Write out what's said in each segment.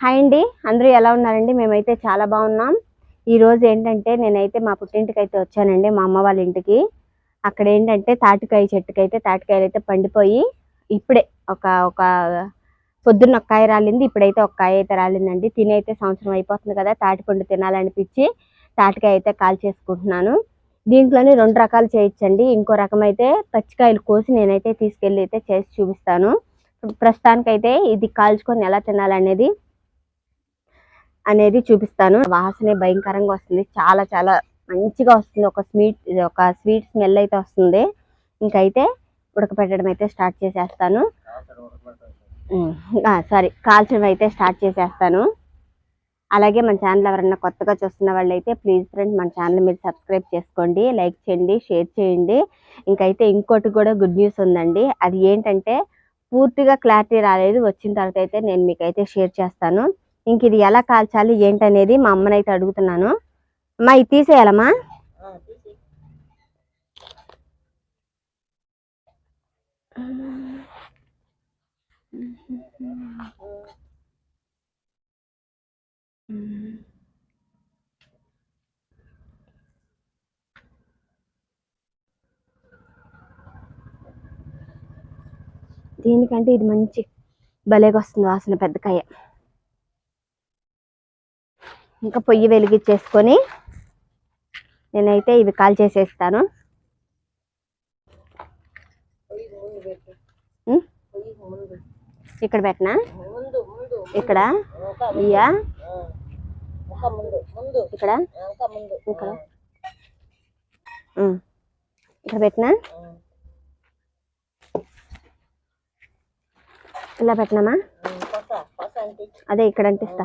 Hi అండి. అందరూ ఎలా ఉన్నారండి? మేమైతే చాలా బాగున్నాం. ఈరోజు ఏంటంటే నేనైతే మా పుట్టింటికి అయితే వచ్చానండి మా అమ్మ వాళ్ళ ఇంటికి. అక్కడ ఏంటంటే తాటికాయ చెట్టుకి అయితే తాటికాయలు అయితే పండిపోయి ఇప్పుడే ఒక ఒక పొద్దున్న ఒక కాయ రాలింది ఇప్పుడైతే ఒక కాయ అయితే రాలిందండి. తిని అయితే సంవత్సరం అయిపోతుంది కదా తాటిపండు తినాలనిపించి తాటికాయ అయితే కాల్ చేసుకుంటున్నాను దీంట్లోనే రెండు రకాలు చేయొచ్చండి ఇంకో రకం అయితే పచ్చికాయలు కోసి నేనైతే తీసుకెళ్ళి అయితే చేసి చూపిస్తాను. ప్రస్తుతానికైతే ఇది కాల్చుకొని ఎలా తినాలనేది అనేది చూపిస్తాను. వాసనే భయంకరంగా వస్తుంది. చాలా చాలా మంచిగా వస్తుంది. ఒక స్వీట్ ఒక స్వీట్ స్మెల్ అయితే వస్తుంది. ఇంకైతే ఉడకపెట్టడం అయితే స్టార్ట్ చేసేస్తాను. సారీ కాల్చడం అయితే స్టార్ట్ చేసేస్తాను. అలాగే మన ఛానల్ ఎవరన్నా కొత్తగా చూస్తున్న వాళ్ళైతే ప్లీజ్ ఫ్రెండ్స్ మన ఛానల్ మీరు సబ్స్క్రైబ్ చేసుకోండి లైక్ చేయండి షేర్ చేయండి. ఇంకైతే ఇంకోటి కూడా గుడ్ న్యూస్ ఉందండి. అది ఏంటంటే పూర్తిగా క్లారిటీ రాలేదు. వచ్చిన తర్వాత అయితే నేను మీకైతే షేర్ చేస్తాను. ఇంక ఇది ఎలా కాల్చాలి ఏంటనేది మా అమ్మనైతే అడుగుతున్నాను. అమ్మా ఇది తీసేయాలమ్మా. దీనికంటే ఇది మంచి భలేగా వస్తుంది వాసన పెద్దకాయ. ఇంకా పొయ్యి వెలిగించేసుకొని నేనైతే ఇవి కాల్ చేసేస్తాను? ఇక్కడ పెట్టనా? ఇక్కడ? ఇంకా ఇయ్యా? ఇక్కడ? ఇక్కడ. ఇక్కడ పెట్టనా? ఇలా పెట్టినామా? అదే ఇక్కడ అంటిస్తా.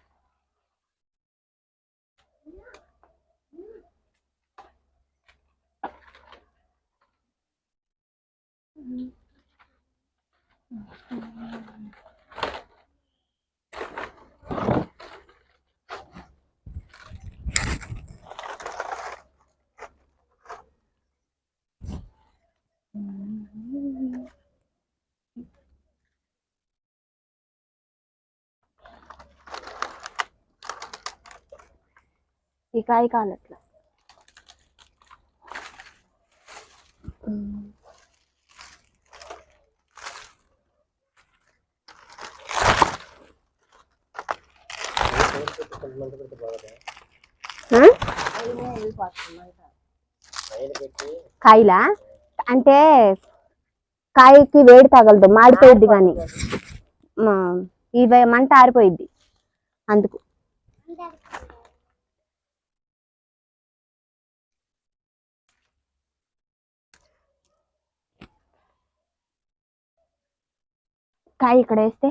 ఈ కాయ కాలట్లా? కాయలా? అంటే కాయకి వేడి తగలదు మాడిపోయిద్ది కానీ ఇవి మంట ఆరిపోయిద్ది. అందుకు. కాయ ఇక్కడ వేస్తే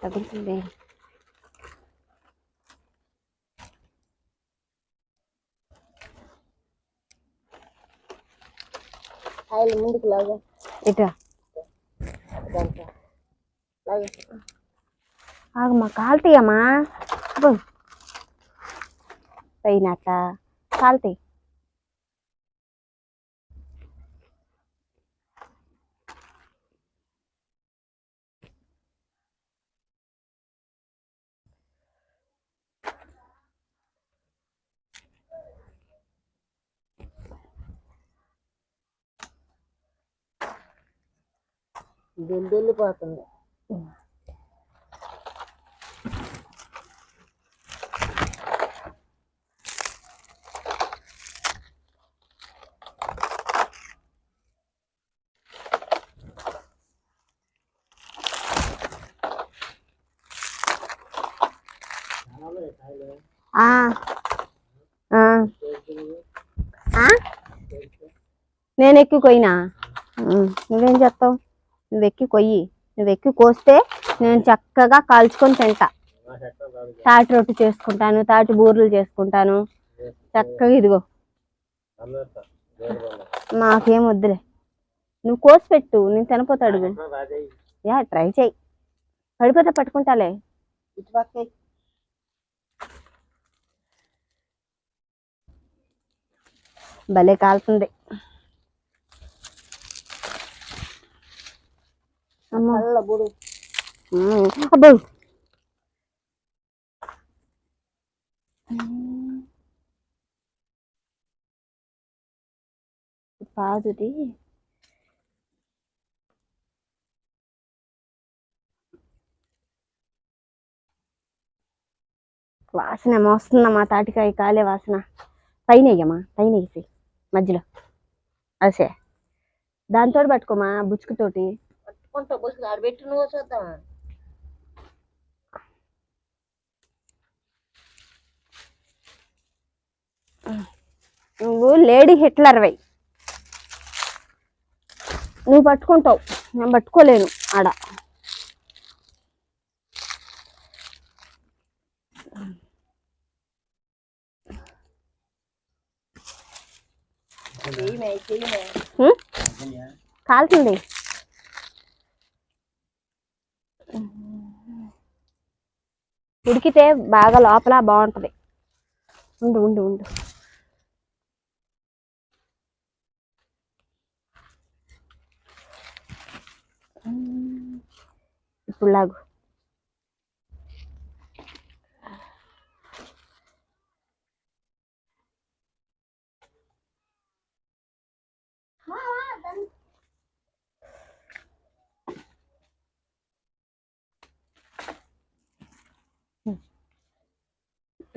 తగులుతుంది కాయలు ముందుకు లాగా ఇటు దాంట్లో లాగా ఆగమ్మా కాలుతాయమ్మా అబ్బో. పైన అట్లా కాలుతాయి నేను ఎక్కి కొయ్యినా? నువ్వేం చేస్తావు? నువ్వు ఎక్కి కొయ్యి. నువ్వు ఎక్కి కోస్తే నేను చక్కగా కాల్చుకొని తింటా. తాటి రొట్టె చేసుకుంటాను తాటి బూరెలు చేసుకుంటాను. చక్కగా ఇదిగో. మాకేం వద్దులే. నువ్వు కోసి పెట్టు నేను తినపోతాడు యా ట్రై చేయి. పడిపోతే పట్టుకుంటాలే. భలే కాలుతుంది. అబ్బో. కాదుది వాసన మోస్తుందమ్మా తాటికాయ కాలే వాసన. పైన వేయమ్మా పైన వేసి మధ్యలో. అసే దాంతో పట్టుకోమా బుచ్చుకుతోటి పట్టుకుంటా బస్సు ఆడ పెట్టి నువ్వు చూద్దాం నువ్వు లేడీ హిట్లర్వై నువ్వు పట్టుకుంటావు. నేను పట్టుకోలేను ఆడ. చెయ్యమే ఉడికితే బాగా లోపల బాగుంటది. ఉండు ఉండు ఉండు. ఇప్పుడు లాగు.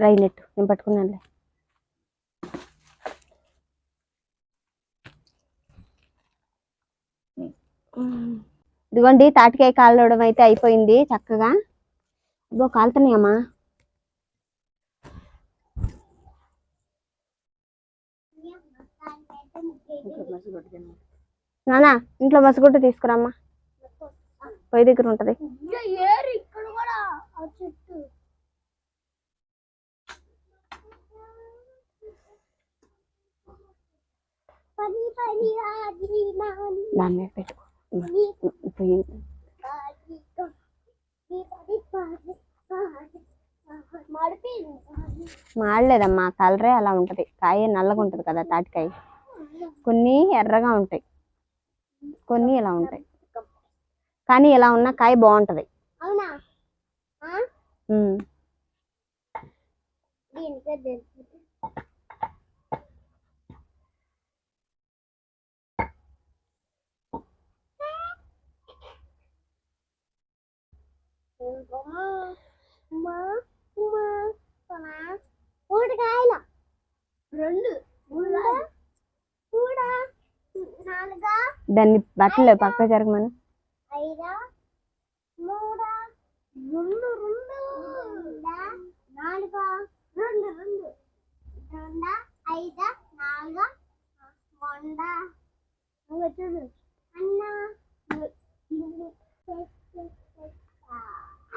అయినట్టు. నేను పట్టుకున్నానులే. ఇదిగోండి తాటికాయ కాలవడం అయితే అయిపోయింది చక్కగా. ఇదిగో కాలుతున్నాయమ్మా. నానా ఇంట్లో మసగుడ్డ తీసుకురామ్మా. పొయ్యి దగ్గర ఉంటది ఇక్కడ కూడా ఆ చెట్టు పని పని ఆది నాని దాని మీద పెట్టుకో. మాడలేదమ్మా కలరే అలా ఉంటది. కాయ నల్లగా ఉంటది కదా తాటికాయ. కొన్ని ఎర్రగా ఉంటాయి. కొన్ని ఇలా ఉంటాయి. కానీ ఇలా ఉన్న కాయ బాగుంటది. అవునా? ఉమ్. రెండు మూడు కూడా నాలుగా దాన్ని బట్టలు పక్క జరగమని ఐదా మూడా రెండు రెండు రెండా నాలుగా రెండు రెండు రెండా ఐదా నాలుగా చూడు అన్న అయితే గుట్టకే వేసేస్తా అయితే గుట్ట గుట్ట గుట్టకే కొట్టవా అయితే ఇలా తీసుకెళ్ళా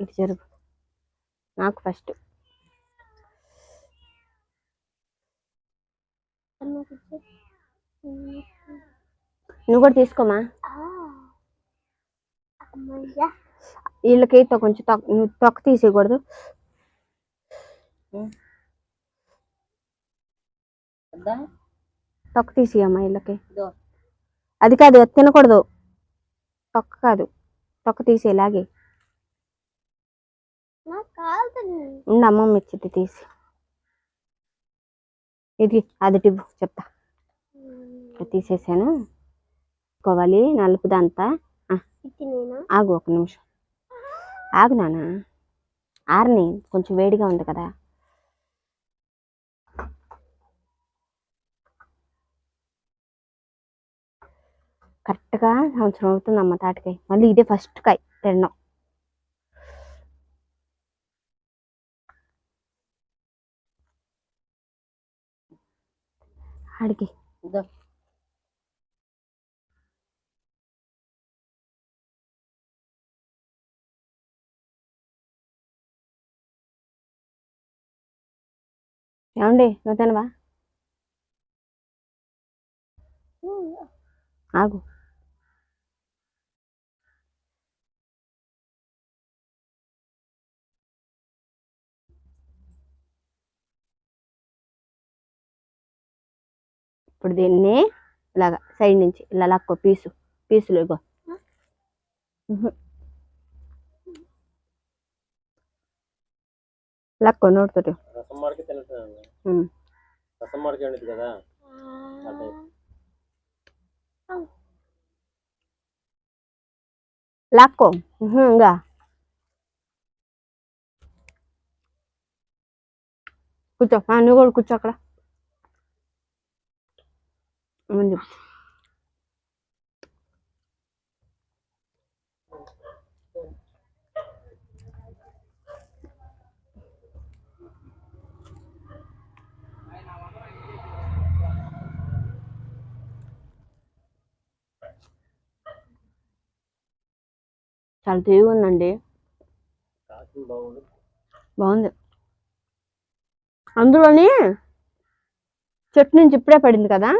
ఇటు జరుగు. నాకు ఫస్ట్. నువ్వు కూడా తీసుకోమా? వీళ్ళకి తొ- కొంచెం తొక్క నువ్వు తొక్క తీసేయకూడదు. తొక్క తీసేయమ్మా వీళ్ళకి. అది కాదు తినకూడదు. తొక్క కాదు. తీసేలాగే నాకు ఉండు అమ్మమ్మ ఇచ్చింది తీసి. ఇది అది టివ్వు చెప్తా. తీసేసాను. కోవాలి నలుపుదంతా. ఆగు ఒక నిమిషం. ఆగు నాన్న. ఆరని కొంచెం వేడిగా ఉంది కదా. కరెక్ట్గా సంవత్సరం అవుతుంది అమ్మ తాటికాయ. మళ్ళీ ఇదే ఫస్ట్ కాయ తినడం. ఆడికి. ఏమండి నువ్వు తినవా? ఆగు. ఇప్పుడు దీన్ని ఇలాగా సైడ్ నుంచి ఇలా లాక్కో పీసు పీసులు ఇగో. లాక్కో కదా. అదే లాక్కో ఇంకా కూర్చో. నువ్వు కూడా కూర్చో అక్కడ. ఏమని చాలా తీగా ఉందండి. బాగుంది. అందులోని చెట్టు నుంచి ఇప్పుడే పడింది కదా?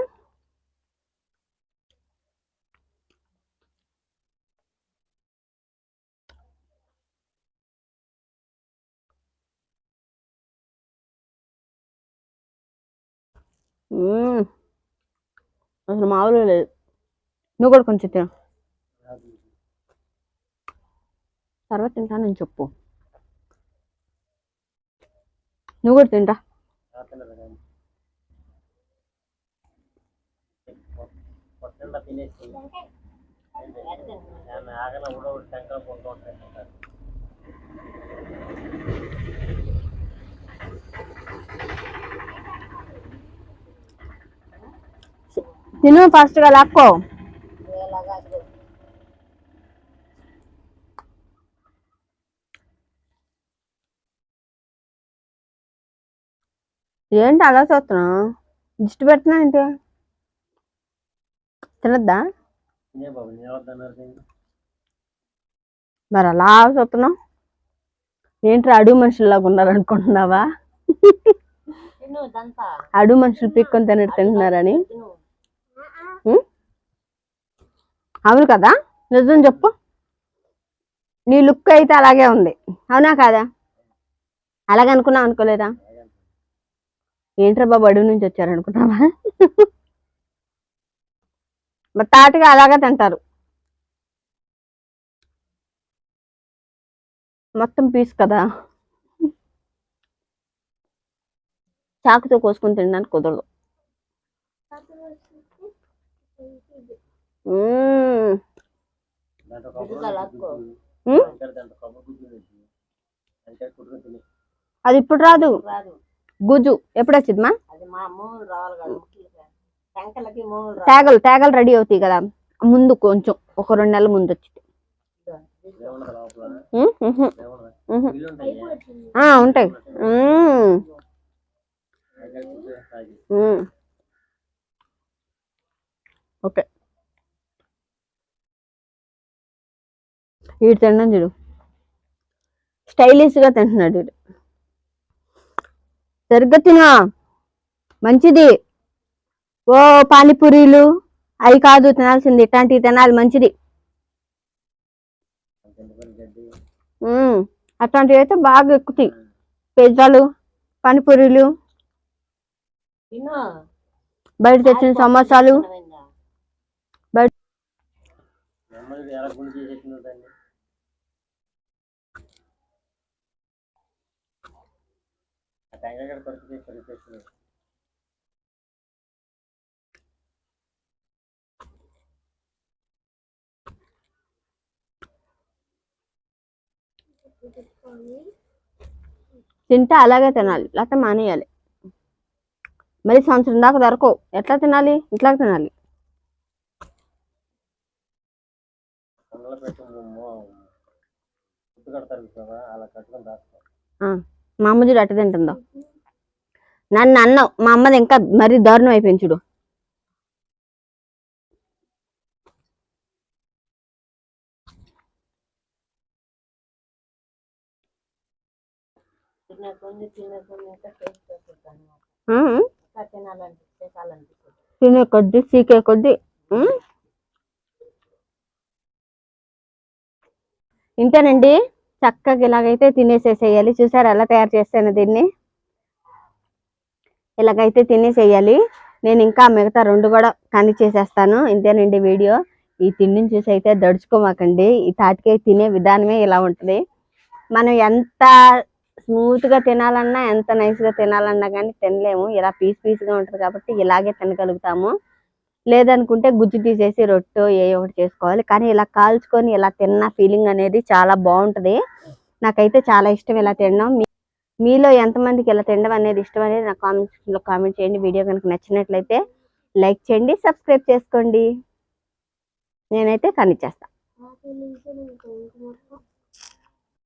అసలు మామూలు లేదు. నువ్వు కూడా కొంచెం తిన. తర్వాత తింటానని చెప్పు. నువ్వు కూడా తింటా. పొట్టండా తినేసి ఆగన కూడా ఒకటి టెంకాయ పొందుతూ ఉంటాయి తిను ఫాస్ట్గా లాక్కో. ఏంటి అలా చూస్తున్నావు? దిష్టి పెట్టినా ఏంటి? తినద్దా? మరి అలా చూస్తున్నావు? ఏంటి అడుగు మనుషుల్లాగా ఉన్నారు అనుకుంటున్నావా అడుగు మనుషులు పిక్కొని తినట్టు తింటున్నారని? అవును కదా? నిజం చెప్పు. నీ లుక్ అయితే అలాగే ఉంది. అవునా కాదా? అలాగనుకున్నావు అనుకోలేదా? ఏంట్రా బాబు అడవి నుంచి వచ్చారనుకున్నావా మరి తాటిగా అలాగే తింటారు. మొత్తం పీస్ కదా? చాకుతో కోసుకొని తినడానికి కుదరదు మ్మ్. దాంట్లో కొబ్బరి ఉం? దాంట్లో కొబ్బరి గుజ్జు వేసి అంటే కుట్టుకుని తిని అది ఇప్పుడు రాదు. గుజ్జు. ఎప్పుడు వచ్చింది మా తేగలు తేగలు రెడీ అవుతాయి కదా. ముందు కొంచెం ఒక రెండు నెలల ముందు వచ్చింది ఉంటాయి. ఓకే. వీడు తిన్నాను చూడు. స్టైలిష్గా తింటున్నాడు వీడు. సరిగ్గా తినా. మంచిది. ఓ పానీపూరీలు. అవి కాదు తినాల్సింది. ఇట్లాంటివి తినాలి మంచిది. అట్లాంటివి అయితే బాగా ఎక్కుతాయి. పిజ్జాలు పానీపూరీలు. బయట తెచ్చిన సమోసాలు. నెమ్మది ఎలా గుండు చేసేసిందో దాన్ని కొరికేసి తింటే అలాగే తినాలి లేకపోతే మానేయాలి. మరి సంవత్సరం దాకా దొరకవు. ఎట్లా తినాలి? ఇట్లా తినాలి. కడతారు కదా అలా కట్టుకొని దాస్తాం మా అమ్మ చూడు అట్ట తింటుందో. నన్ను అన్నావు మా అమ్మది ఇంకా మరీ దారుణం అయిపోయింది చూడు. తినే కొద్ది సీకే కొద్ది. ఇంతేనండి? చక్కగా ఇలాగైతే తినేసేసేయాలి. చూసారు ఎలా తయారు చేస్తాను దీన్ని? ఇలాగైతే తినేసేయాలి. నేను ఇంకా మిగతా రెండు కూడా కానీ చేసేస్తాను ఇంతేనండి వీడియో. ఈ తిండిని చూసి అయితే దడుచుకోమాకండి. ఈ తాటికాయ తినే విధానమే ఇలా ఉంటుంది. మనం ఎంత స్మూత్గా తినాలన్నా ఎంత నైస్గా తినాలన్నా కానీ తినలేము. ఇలా పీస్ పీస్గా ఉంటుంది కాబట్టి ఇలాగే తినగలుగుతాము. లేదనుకుంటే గుజ్జు తీసేసి రొట్టె ఏ ఒకటి చేసుకోవాలి. కానీ ఇలా కాల్చుకొని ఇలా తిన్న ఫీలింగ్ అనేది చాలా బాగుంటది. నాకైతే చాలా ఇష్టం ఇలా తినడం. మీలో ఎంతమందికి ఇలా తినడం అనేది ఇష్టం అనేది నాకు కామెంట్ సెక్షన్లో కామెంట్ చేయండి. వీడియో కనుక నచ్చినట్లయితే లైక్ చేయండి సబ్స్క్రైబ్ చేసుకోండి. నేనైతే కనిచేస్తాను